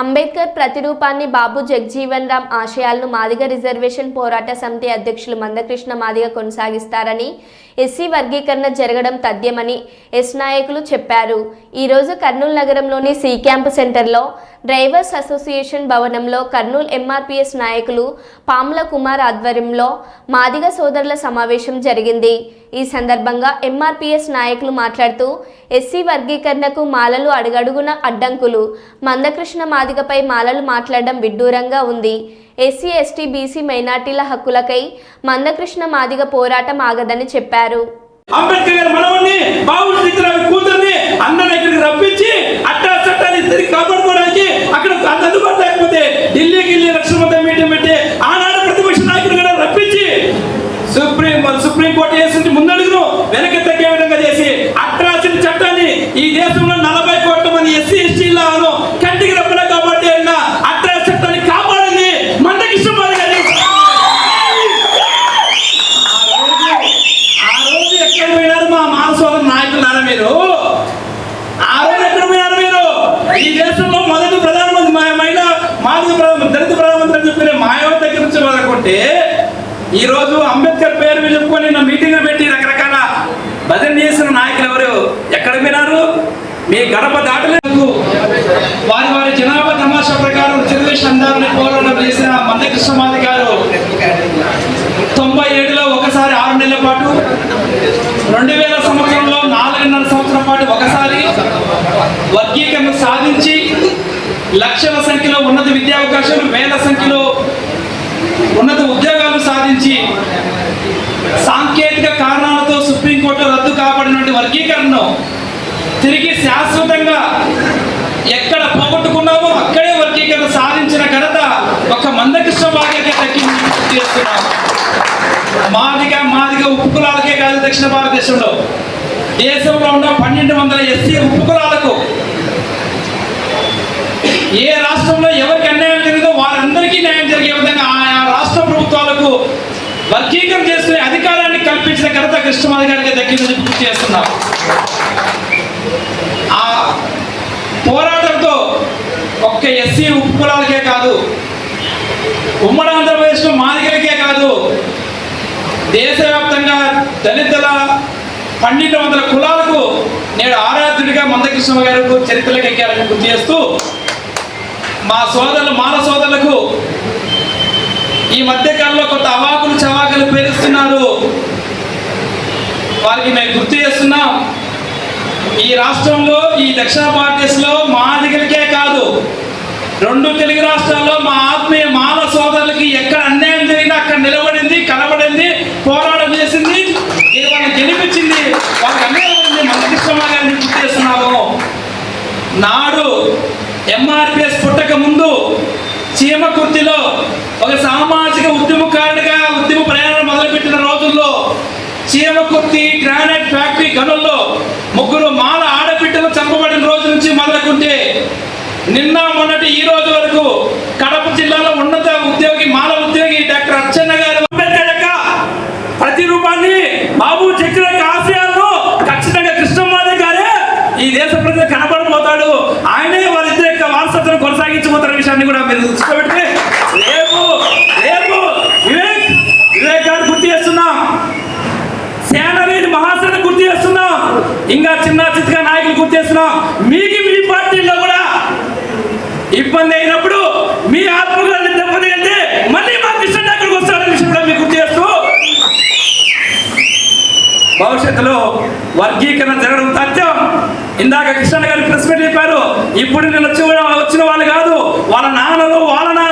అంబేద్కర్ ప్రతిరూపాన్ని బాబు జగ్జీవన్ రామ్ ఆశయాలను మాదిగ రిజర్వేషన్ పోరాట సమితి అధ్యక్షులు మందకృష్ణ మాదిగ కొనసాగిస్తారని ఎస్సీ వర్గీకరణ జరగడం తథ్యమని ఎస్ నాయకులు చెప్పారు. ఈరోజు కర్నూలు నగరంలోని సి క్యాంప్ సెంటర్లో డ్రైవర్స్ అసోసియేషన్ భవనంలో కర్నూలు ఎంఆర్పిఎస్ నాయకులు పాముల కుమార్ ఆధ్వర్యంలో మాదిగ సోదరుల సమావేశం జరిగింది. ఈ సందర్భంగా ఎంఆర్పిఎస్ నాయకులు మాట్లాడుతూ ఎస్సీ వర్గీకరణకు మాలలు అడుగడుగున అడ్డంకులు. మందకృష్ణ మాదిగపై మాలలు మాట్లాడడం విడ్డూరంగా ఉంది. ఎస్సీ ఎస్టీ బీసీ మైనార్టీల హక్కులకై మందకృష్ణ మాదిగ పోరాటం ఆగదని చెప్పారు. అంబేద్కర్ గారి మనవణ్ణి బాబు కూతుర్ని రప్పించి అట్టా చట్టాన్ని తిరిగి అక్కడ అంత అందుబాటు లేకపోతే ఢిల్లీకి వెళ్ళి లక్షల మంది మీటింగ్ పెట్టి ఆనాడు ప్రతిపక్ష నాయకుడు కూడా రప్పించి సుప్రీం సుప్రీం కోర్టు చేసింది ముందడుగును వెనక్కి తగ్గే విధంగా చేసి అట్రాసిటీ చట్టాన్ని ఈ దేశంలో నలభై కోట్ల మంది ఎస్సీ ఎస్టీలను కంటికి రెప్పలా కాబట్టి అన్న అట్రాసి చట్టాన్ని కాపాడింది మనకి ఇష్టం ఆ రోజు ఎక్కడ పోయినారు మా మానసోదర నాయకులారా మీరు? ఆ రోజు ఎక్కడ పోయినారు మీరు? ఈ దేశంలో మొదటి ప్రధానమంత్రి మా మహిళ మాజీ ప్రధాన దళిత ప్రధానమంత్రి అని చెప్పిన మాయావతి దగ్గర నుంచి మొదలుకుంటే ఈ రోజు అంబేద్కర్ పేరు చెప్పుకొని నా మీటింగ్ పెట్టి రకరకాల భజన చేసిన నాయకులు ఎవరు ఎక్కడ పోయినారు మీ గడప దాటలేదు వారి వారి జనాభా తమాషా ప్రకారం రిజర్వేషన్ అందాలని పోరాటం చేసిన మందకృష్ణమాది గారు తొంభై ఏడులో ఒకసారి ఆరు నెలల పాటు రెండు వేల సంవత్సరంలో నాలుగున్నర సంవత్సరం పాటు ఒకసారి వర్గీకరణ సాధించి లక్షల సంఖ్యలో ఉన్నత విద్యావకాశాలు వేల సంఖ్యలో ఉన్నత ఉద్యోగాలు సాధించి సాంకేతిక కారణాలతో సుప్రీంకోర్టు రద్దు కాబడినటువంటి వర్గీకరణను తిరిగి శాశ్వతంగా ఎక్కడ పోగొట్టుకున్నామో అక్కడే వర్గీకరణ సాధించిన ఘనత ఒక మందకృష్ణ భాగ్యకే దక్కింది చేస్తున్నాం మాదిగా మాదిగా ఉప్పు కులాలకే కాదు దక్షిణ భారతదేశంలో. దేశంలో ఉన్న పన్నెండు వందల ఎస్సీ ఉప్పు కులాలకు ఏ రాష్ట్రంలో ఎవరికి అన్యాయం జరిగిందో వారందరికీ న్యాయం జరిగే విధంగా ఆయా రాష్ట్ర ప్రభుత్వాలకు వర్గీకరణ చేసుకునే అధికారాన్ని కల్పించిన ఘనత కృష్ణమాధి గారికి దక్కిందని గుర్తు చేస్తున్నాం. పోరాటంతో ఒక్క ఎస్సీ ఉప్పు కులాలకే కాదు ఉమ్మడి ఆంధ్రప్రదేశ్లో మాదిగలకే కాదు దేశవ్యాప్తంగా దళితుల పన్నెండు వందల కులాలకు నేడు ఆరాధ్యుడిగా మందకృష్ణ గారు చరిత్రలకు ఎక్కారని గుర్తు చేస్తూ మా సోదరులు మాల సోదరులకు ఈ మధ్యకాలంలో కొంత అవాకులు చవాకులు పేరుస్తున్నారు. వారికి మేము గుర్తు చేస్తున్నాం. ఈ రాష్ట్రంలో ఈ దక్షిణ భారతదేశంలో దగ్గరికే కాదు. రెండు తెలుగు రాష్ట్రాల్లో మా ఆత్మీయ మాల సోదరులకి ఎక్కడ అన్యాయం జరిగినా అక్కడ నిలబడింది కనబడింది పోరాటం చేసింది ఇది వాళ్ళని గెలిపించింది వాళ్ళకి అన్యాయం జరిగింది గారిని గుర్తు చేస్తున్నాము. నాడు ఎంఆర్పిఎస్ పుట్టక ముందు చీమకుర్తిలో ఒక సామాజిక ఉద్యమకారుడిగా ఉద్యమ ప్రయాణం మొదలుపెట్టిన రోజుల్లో చీమకుర్తి గ్రానైట్ ఫ్యాక్టరీ గనుల్లో ముగ్గురు మాల ఆడబిడ్డలు చంపబడిన రోజు నుంచి మొదలుకుంటే నిన్న మొన్నటి ఈ రోజు వరకు కడప జిల్లాలో ఉన్నత ఉద్యోగి మాల ఉద్యోగి డాక్టర్ అచ్చెన్న గారు అంబేద్కర్ యొక్క ప్రతిరూపాన్ని బాబు చక్ర ఆశయాలను ఖచ్చితంగా కృష్ణమాదే గారే ఈ దేశ ప్రజలు కనబడిపోతాడు ఆయనే వారిద్దరి యొక్క వారసత్వం కొనసాగించబోతున్న విషయాన్ని కూడా మీరు దృష్టిపెడితే రేపు రేపు వివేక్ వివేక్ గారు గుర్తు చేస్తున్నాం. సేనవీరి మహాసేన గుర్తు చేస్తున్నాం. ఇంకా చిన్న చిత్తగా నాయకులు గుర్తు చేస్తున్నాం. మీ ఇబ్బంది అయినప్పుడు మీ ఆత్మగౌరవం దెబ్బతింటే మళ్ళీ మా కృష్ణ దగ్గరకు వస్తారని విషయం కూడా మీకు చేస్తూ భవిష్యత్తులో వర్గీకరణ జరగడం తథ్యం. ఇందాక కృష్ణ గారు ప్రెస్ మీట్ చెప్పారు ఇప్పుడు నేను వచ్చి వచ్చిన వాళ్ళు కాదు వాళ్ళ నాన్నలు వాళ్ళ నాన్న